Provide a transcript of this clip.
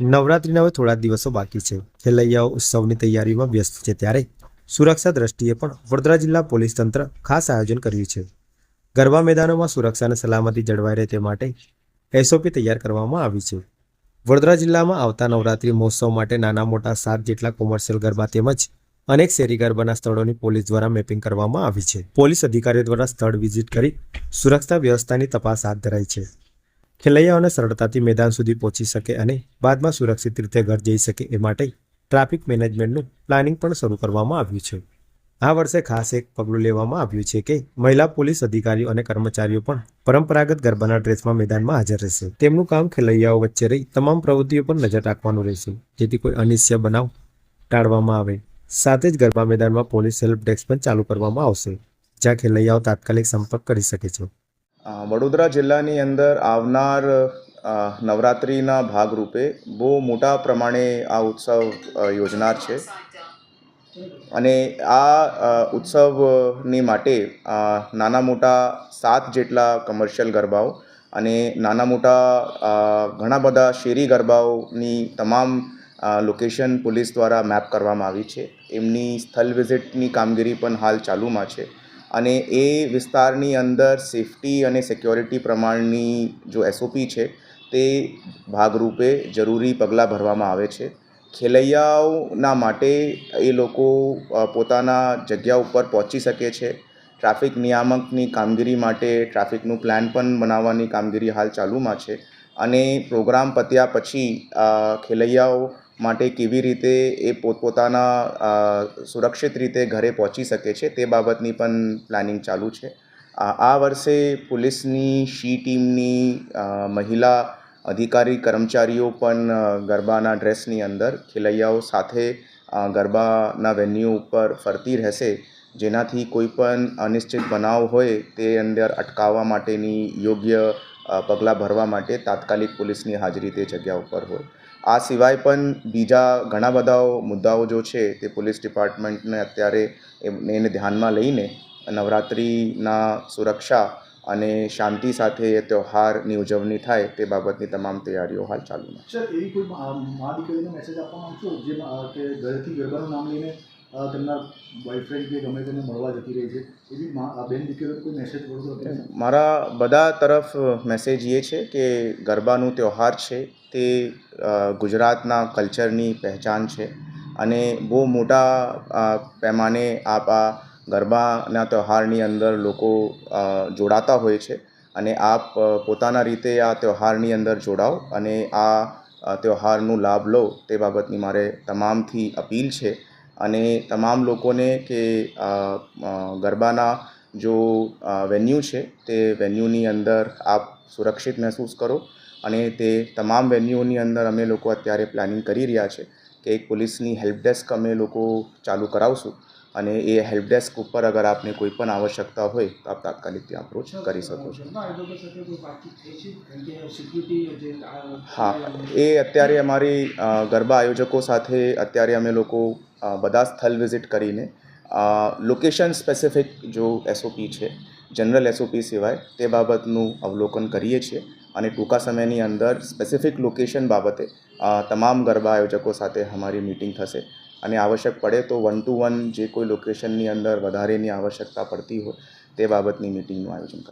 નવરાત્રિના હવે થોડા દિવસો બાકી છે. ખેલૈયાઓ ઉત્સવની તૈયારીમાં વ્યસ્ત છે ત્યારે સુરક્ષા દ્રષ્ટિએ પણ વડોદરા જિલ્લા પોલીસ તંત્ર ખાસ આયોજન કર્યું છે. ગરબા મેદાનોમાં સુરક્ષા અને સલામતી જળવાઈ રહે તે માટે એસઓપી તૈયાર કરવામાં આવી છે. વડોદરા જિલ્લામાં આવતા નવરાત્રિ મહોત્સવ માટે નાના મોટા સાત જેટલા કોમર્શિયલ ગરબા તેમજ અનેક શેરી ગરબાના સ્થળોની પોલીસ દ્વારા મેપિંગ કરવામાં આવી છે. પોલીસ અધિકારીઓ દ્વારા સ્થળ વિઝિટ કરી સુરક્ષા વ્યવસ્થાની તપાસ હાથ ધરાઈ છે. ખેલૈયાઓને સરળતાથી મેદાન સુધી પહોંચી શકે અને બાદમાં સુરક્ષિત રીતે ઘર જઈ શકે એ માટે ટ્રાફિક મેનેજમેન્ટનું પ્લાનિંગ પણ શરૂ કરવામાં આવ્યું છે. આ વર્ષે ખાસ એક પગલું લેવામાં આવ્યું છે કે મહિલા પોલીસ અધિકારીઓ અને કર્મચારીઓ પણ પરંપરાગત ગરબાના ડ્રેસમાં મેદાનમાં હાજર રહેશે. તેમનું કામ ખેલૈયાઓ વચ્ચે રહી તમામ પ્રવૃત્તિઓ પર નજર રાખવાનું રહેશે, જેથી કોઈ અનિશ્ચય બનાવ ટાળવામાં આવે. સાથે જ ગરબા મેદાનમાં પોલીસ હેલ્પ ડેસ્ક પણ ચાલુ કરવામાં આવશે, જ્યાં ખેલૈયાઓ તાત્કાલિક સંપર્ક કરી શકે છે. વડોદરા જિલ્લાની અંદર આવનાર નવરાત્રિના ભાગરૂપે બહુ મોટા પ્રમાણે આ ઉત્સવ યોજનાર છે. અને આ ઉત્સવની માટે નાના મોટા સાત જેટલા કમર્શિયલ ગરબાઓ અને નાના મોટા ઘણા બધા શેરી ગરબાઓની તમામ લોકેશન પોલીસ દ્વારા મેપ કરવામાં આવી છે. એમની સ્થળ વિઝિટની કામગીરી પણ હાલ ચાલુમાં છે. અને એ વિસ્તારની અંદર સેફટી અને સિક્યોરિટી પ્રમાણની જો એસઓપી છે, તે ભાગરૂપે જરૂરી પગલાં ભરવામાં આવે છે. ખેલૈયાઓના માટે એ લોકો પોતાના જગ્યા ઉપર પહોંચી શકે છે. ટ્રાફિક નિયામકની કામગીરી માટે ટ્રાફિકનું પ્લાન પણ બનાવવાની કામગીરી હાલ ચાલુમાં છે. અને પ્રોગ્રામ પત્યા પછી ખેલૈયાઓ માટે કેવી રીતે એ પોતપોતાના સુરક્ષિત રીતે ઘરે પહોંચી શકે છે તે બાબતની પણ પ્લાનિંગ ચાલુ છે. આ વર્ષે પોલીસની, શી ટીમની મહિલા અધિકારી, કર્મચારીઓ પણ ગરબાના ડ્રેસની અંદર ખેલૈયાઓ સાથે ગરબાના વેન્યુ ઉપર ફરતી રહેશે. જેનાથી કોઈ પણ અનિશ્ચિત બનાવ હોય તે અંદર અટકાવવા માટેની યોગ્ય પગલાં ભરવા માટે તાત્કાલિક પોલીસની હાજરી તે જગ્યા ઉપર હોય. આ સિવાય પણ બીજા ઘણા બધા મુદ્દાઓ જો છે તે પોલીસ ડિપાર્ટમેન્ટને અત્યારે એને ધ્યાનમાં લઈને નવરાત્રિના સુરક્ષા અને શાંતિ સાથે એ તહેવારની ઉજવણી થાય તે બાબતની તમામ તૈયારીઓ હાલ ચાલુ છે. સર, એવી કોઈ મા દીકરીને મેસેજ આપવા માંગશો જે ઘરેથી ગરબાનું નામ લઈને તેમના બોયફ્રેન્ડ કે ગમે તેને મળવા જતી રહી છે. એવી બેન દીકરીઓને કોઈ મેસેજ છો મારા બધા તરફ મેસેજ એ છે કે ગરબાનું તહેવાર છે તે ગુજરાતના કલ્ચરની પહેચાન છે. અને બહુ મોટા પેમાને આપ આ ગરબાના તહેવારની અંદર લોકો જોડાતા હોય છે. અને આપ પોતાના રીતે આ તહેવારની અંદર જોડાઓ અને આ અ, તહેવારનો લાભ લો તે બાબતની મારે તમામથી અપીલ છે. અને તમામ લોકોને કે ગરબાના જો વેન્યુ છે, તે વેન્યુની અંદર આપ સુરક્ષિત મહેસૂસ કરો અને તે તમામ વેન્યુની અંદર અમે લોકો અત્યારે પ્લાનિંગ કરી રહ્યા છે કે એક પોલીસની હેલ્પ ડેસ્ક અમે લોકો ચાલુ કરાવશું. અને એ હેલ્પ ડેસ્ક ઉપર અગર આપને કોઈ પણ આવશ્યકતા હોય તો આપ તાત્કાલિક ત્યાં અપ્રોચ કરી શકો છો. હા એ અત્યારે અમારી ગરબા આયોજકો સાથે અત્યારે અમે લોકો બધા સ્થળ વિઝિટ કરીને લોકેશન સ્પેસિફિક જો એસઓપી છે જનરલ એસઓપી સિવાય તે બાબતનું અવલોકન કરીએ છીએ અને ટૂંકા સમયની અંદર સ્પેસિફિક લોકેશન બાબતે તમામ ગરબા આયોજકો સાથે અમારી મિટિંગ થશે. અને આવશ્યક પડે તો વન ટુ વન જે કોઈ લોકેશનની અંદર વધારેની આવશ્યકતા પડતી હોય તે બાબતની મિટિંગનું આયોજન